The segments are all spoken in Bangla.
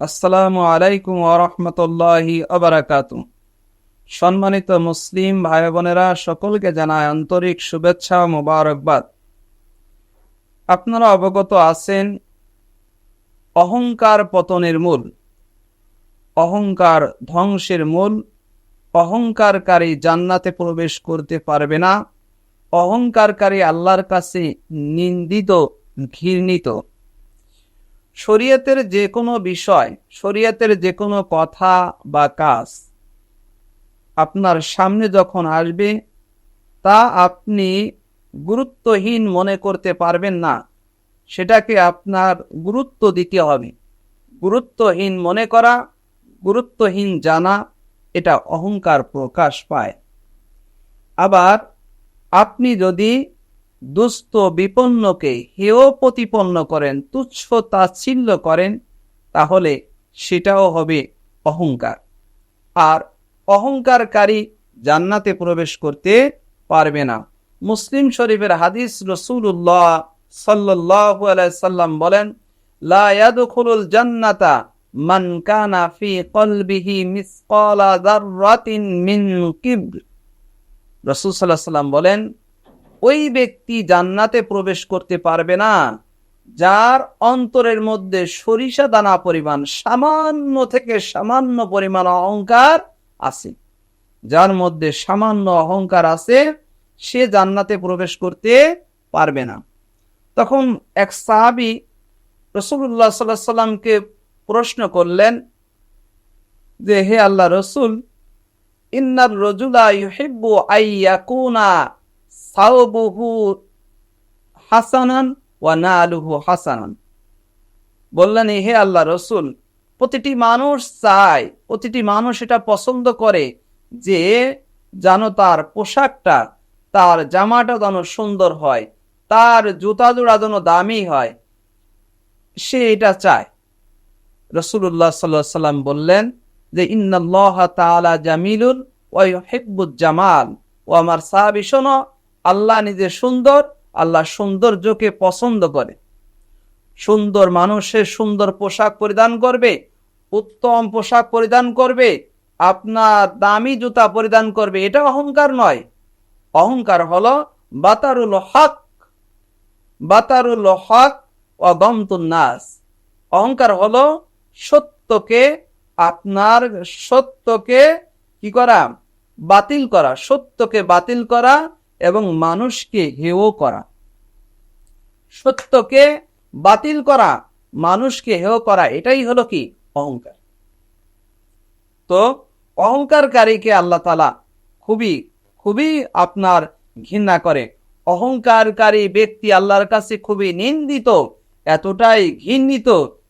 আসসালামু আলাইকুম ওরহমতুল্লাহি আবরাকাত সম্মানিত মুসলিম ভাই বোনেরা সকলকে জানায় আন্তরিক শুভেচ্ছা মোবারকবাদ। আপনারা অবগত আছেন, অহংকার পতনের মূল, অহংকার ধ্বংসের মূল, অহংকারকারী জান্নাতে প্রবেশ করতে পারবে না, অহংকারকারী আল্লাহর কাছে নিন্দিত, ঘৃণিত। শরীয়তের যে কোনো বিষয়, শরীয়তের যে কোনো কথা বা কাজ আপনার সামনে যখন আসবে, তা আপনি গুরুত্বহীন মনে করতে পারবেন না। সেটাকে আপনার গুরুত্ব দিতে হবে। গুরুত্বহীন মনে করা, গুরুত্বহীন জানা, এটা অহংকার প্রকাশ পায়। আবার আপনি যদি দুস্থ বিপন্নকে হেয় প্রতিপন্ন করেন, তুচ্ছ তাচ্ছিল্য করেন, তাহলে সেটাও হবে অহংকার। আর অহংকারকারী জান্নাতে প্রবেশ করতে পারবে না। মুসলিম শরীফের হাদিস রসুল্লাহ সাল্লাহ সাল্লাম বলেন, লা ইয়াদখুলুল জান্নাতা মান কানা ফি কলবিহি মিসকালা মিন কিবর। রাসূল সাল্লাল্লাহু বলেন ওই ব্যক্তি জান্নাতে প্রবেশ করতে পারবে না, যার অন্তরের মধ্যে সরিষা দানা পরিমাণ সামান্য থেকে সামান্য পরিমাণ অহংকার আছে। যার মধ্যে সামান্য অহংকার আছে, সে জান্নাতে প্রবেশ করতে পারবে না। তখন এক সাহাবি রসুল্লাহ সাল্লাহ সাল্লামকে প্রশ্ন করলেন যে, হে আল্লাহ রসুল, ইন্নার রজুলা ইউহিব্বু আইয়াকুনা সাউবুহু হাসানান ওয়া নালুহু হাসানান। বললেন, হে আল্লাহ রসুল, প্রতিটি মানুষ চায়, প্রতিটি মানুষ এটা পছন্দ করে যে যেন তার পোশাকটা, তার জামাটা যেন সুন্দর হয়, তার জুতা জোড়া যেন দামি হয়। সে এটা চায়। রসুল্লাহ সাল্লাহ সাল্লাম বললেন যে, ইন্নাল্লাহ তাআলা জামিলুল ওয়া ইউহিব্বুজ জামাল। ও আমার সাহাবী শোনো আল্লাহ নিজে সুন্দর, আল্লাহ সৌন্দর্যকে পছন্দ করে। সুন্দর মানুষের সুন্দর পোশাক পরিধান করবে, উত্তম পোশাক পরিধান করবে, আপনার দামি জুতা পরিধান করবে, এটা অহংকার নয়। অহংকার হলো বাতারুল হক বাতারুল হক নাস। অহংকার হলো সত্যকে, আপনার সত্যকে কি করা? বাতিল করা, সত্যকে বাতিল করা এবং মানুষকে হেয় করা। সত্যকে বাতিল করা, মানুষকে হেয় করা, এটাই হলো কি? অহংকার। তো অহংকারকারীকে আল্লাহ তালা খুবই খুবই আপনার ঘৃণা করে। অহংকারকারী ব্যক্তি আল্লাহর কাছে খুবই নিন্দিত, এতটাই ঘৃণিত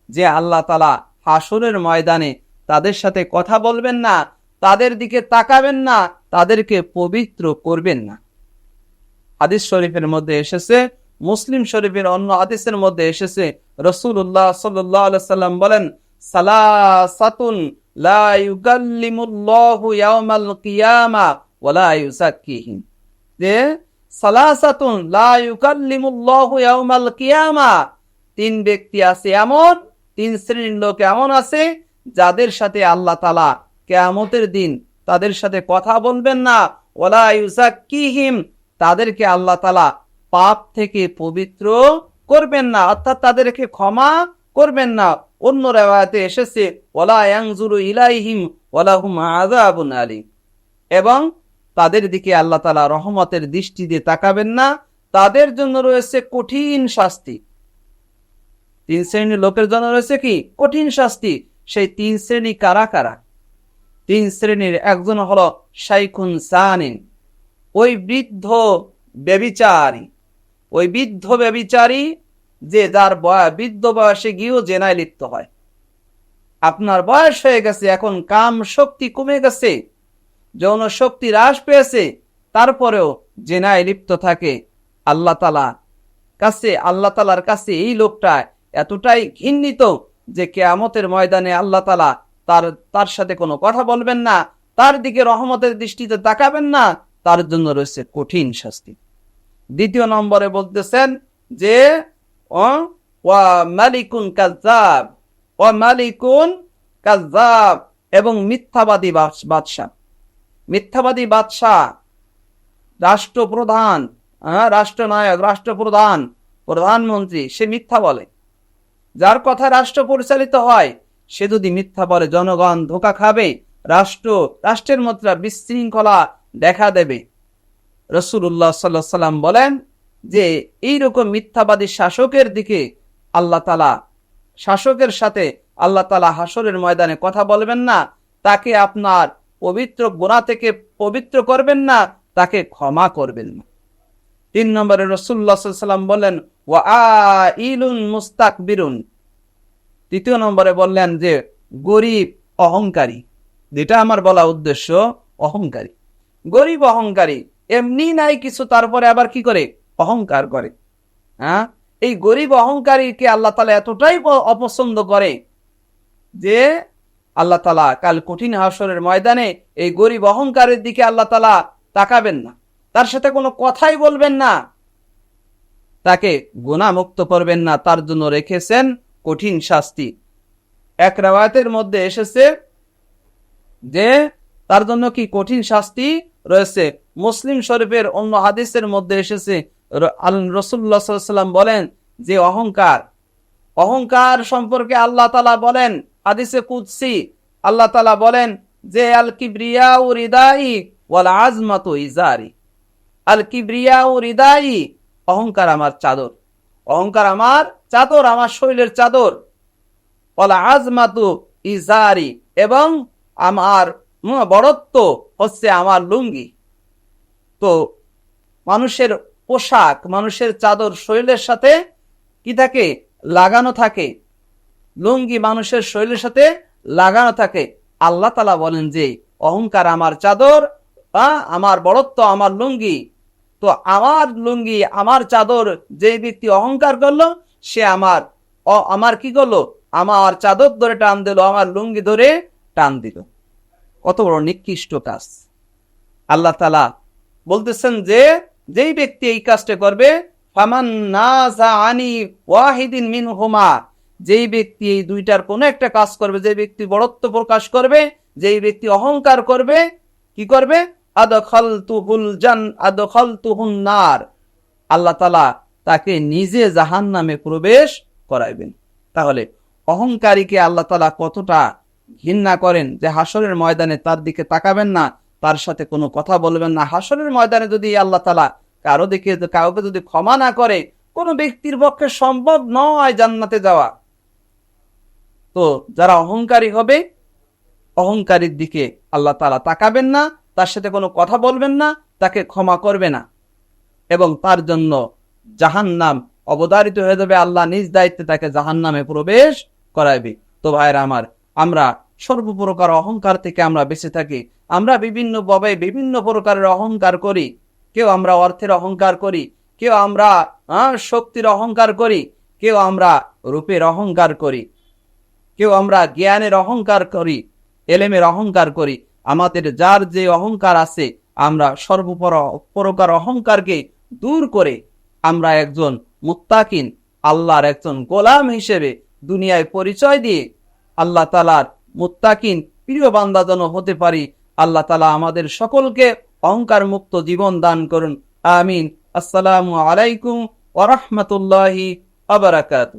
যে আল্লাহ তালা হাসরের ময়দানে তাদের সাথে কথা বলবেন না, তাদের দিকে তাকাবেন না, তাদেরকে পবিত্র করবেন না। হাদিস শরীফের মধ্যে এসেছে, মুসলিম শরীফের অন্য হাদিসের মধ্যে এসেছে রসুল্লাহ সাল্লাম বলেন, সালাসাতুন তিন ব্যক্তি আছে এমন, তিন শ্রেণির লোক এমন আছে, যাদের সাথে আল্লাহ তালা কেয়ামতের দিন তাদের সাথে কথা বলবেন না ওলা ইউসাক্কিহিম তাদেরকে আল্লাহ তালা পাপ থেকে পবিত্র করবেন না, অর্থাৎ তাদেরকে ক্ষমা করবেন না। অন্য রেওয়ায়তে এসেছে ওলা ইলাইহিম ওলাহুম আলী এবং তাদের দিকে আল্লাহ তালা রহমতের দৃষ্টি দিয়ে তাকাবেন না। তাদের জন্য রয়েছে কঠিন শাস্তি। তিন শ্রেণির লোকের জন্য রয়েছে কি? কঠিন শাস্তি। সেই তিন শ্রেণি কারা কারা? তিন শ্রেণির একজন হলো শাইখুন সানিন। ওই বৃদ্ধ ব্যবিচারী ওই বৃদ্ধ ব্যবিচারী যে যার বৃদ্ধ বয়সে গিয়েও জেনায় লিপ্ত হয়। আপনার বয়স হয়ে গেছে, এখন কাম শক্তি কমে গেছে, যৌন শক্তি হ্রাস পেয়েছে, তারপরেও জেনায় লিপ্ত থাকে আল্লাহ তালা কাছে, আল্লাহ তালার কাছে এই লোকটা এতটাই ঘৃণিত যে কেয়ামতের ময়দানে আল্লাহ তালা তার তার সাথে কোনো কথা বলবেন না, তার দিকে রহমতের দৃষ্টিতে তাকাবেন না তার জন্য রয়েছে কঠিন শাস্তি। দ্বিতীয় নম্বরে বলতেছেন যে ওয়া মালিকুন কাজাব ও মালিকুন কাজাব এবং মিথ্যাবাদী বাদশাহ। মিথ্যাবাদী বাদশাহ রাষ্ট্রপ্রধান হ্যাঁ, রাষ্ট্রনায়ক রাষ্ট্রপ্রধান প্রধানমন্ত্রী সে মিথ্যা বলে। যার কথা রাষ্ট্র পরিচালিত হয় সে যদি মিথ্যা বলে জনগণ ধোকা খাবে রাষ্ট্র রাষ্ট্রের মধ্যে বিশৃঙ্খলা দেখা দেবে। রসুল্লাহ সাল্লাহ সাল্লাম বলেন যে, এইরকম মিথ্যাবাদী শাসকের দিকে আল্লাহ তালা শাসকের সাথে আল্লাহ তালা হাসরের ময়দানে কথা বলবেন না, তাকে আপনার পবিত্র গোনা থেকে পবিত্র করবেন না, তাকে ক্ষমা করবেন না। তিন নম্বরে রসুল্লাহ সাল্লাম বললেন ওয়া ইলুন মুস্তাক বিরুন তৃতীয় নম্বরে বললেন যে, গরিব, অহংকারী। যেটা আমার বলা উদ্দেশ্য, অহংকারী। গরিব অহংকারী। এমনি নাই কিছু, তারপরে আবার কি করে? অহংকার করে। হ্যাঁ? এই গরিব অহংকারীকে আল্লাহ তালা এতটাই অপছন্দ করে যে আল্লাহ তালা কাল কঠিন হাসরের ময়দানে এই গরিব অহংকারের দিকে আল্লাহ তালা তাকাবেন না। তার সাথে কোনো কথাই বলবেন না। তাকে গুণামুক্ত করবেন না। তার জন্য রেখেছেন কঠিন শাস্তি। এক রেওয়ায়তের মধ্যে এসেছে যে তার জন্য কি কঠিন শাস্তি রয়েছে। মুসলিম শরীফের অন্য হাদিসের মধ্যে এসেছে রসুল্লাহ সাল্লাম বলেন যে অহংকার অহংকার সম্পর্কে আল্লাহ তালা বলেন, হাদিসে কুৎসি আল্লাহ তালা বলেন যে, আল কিবরিয়া ও হৃদাই ওয়াল আজমাতু ইজারি। আল কিবরিয়া ও হৃদাই অহংকার আমার চাদর। অহংকার আমার চাদর, আমার শরীরের চাদর। ওয়াল আজমাতু ইজারি এবং আমার বড়ত্ব হচ্ছে আমার লুঙ্গি। তো মানুষের পোশাক, মানুষের চাদর শরীরের সাথে কি থাকে? লাগানো থাকে। লুঙ্গি মানুষের শরীরের সাথে লাগানো থাকে। আল্লাহ তালা বলেন যে, অহংকার আমার চাদর আমার বড়ত্ব আমার লুঙ্গি। তো আমার লুঙ্গি, আমার চাদর যে ব্যক্তি অহংকার করল, সে আমার আমার কি করল? আমার চাদর ধরে টান দিল, আমার লুঙ্গি ধরে টান দিল। কত বড় নিকৃষ্ট কাজ। আল্লাহ তালা বলতেছেন যে, যেই ব্যক্তি এই কাজটা করবে, ফামান আনি ওয়াহিদিন মিন যেই ব্যক্তি এই দুইটার কোনো একটা কাজ করবে যে ব্যক্তি বড়ত্ব প্রকাশ করবে, যেই ব্যক্তি অহংকার করবে, কি করবে? নার। আল্লাহ তালা তাকে নিজে জাহান নামে প্রবেশ করাইবেন। তাহলে অহংকারীকে আল্লাহ তালা কতটা ঘৃণা করেন যে হাসরের ময়দানে তার দিকে তাকাবেন না, তার সাথে কোনো কথা বলবেন না। হাসরের ময়দানে যদি আল্লাহ তালা কারও দিকে কাউকে যদি ক্ষমা না করে, কোনো ব্যক্তির পক্ষে সম্ভব নয় জান্নাতে যাওয়া। তো যারা অহংকারী হবে, অহংকারীর দিকে আল্লাহ তালা তাকাবেন না, তার সাথে কোনো কথা বলবেন না, তাকে ক্ষমা করবে না। এবং তার জন্য জাহান্নাম অবধারিত হয়ে যাবে। আল্লাহ নিজ দায়িত্বে তাকে জাহান্নামে প্রবেশ করাইবে। তো ভাইরা আমার আমরা সর্বপ্রকার অহংকার থেকে আমরা বেঁচে থাকি। আমরা বিভিন্ন ভাবে বিভিন্ন প্রকারের অহংকার করি। কেউ আমরা অর্থের অহংকার করি, কেউ আমরা শক্তির অহংকার করি, কেউ আমরা রূপের অহংকার করি, কেউ আমরা জ্ঞানের অহংকার করি, এলেমের অহংকার করি। আমাদের যার যে অহংকার আছে, আমরা সর্বপর, প্রকার অহংকারকে দূর করে আমরা একজন মুত্তাকিন, আল্লাহর একজন গোলাম হিসেবে দুনিয়ায় পরিচয় দিয়ে আল্লাহ তালার মুত্তাকিন প্রিয় বান্দা যেন হতে পারি। আল্লাহ তালা আমাদের সকলকে অহংকার মুক্ত জীবন দান করুন। আমিন। আসসালামু আলাইকুম ওরহমতুল্লাহি আবরাকাতু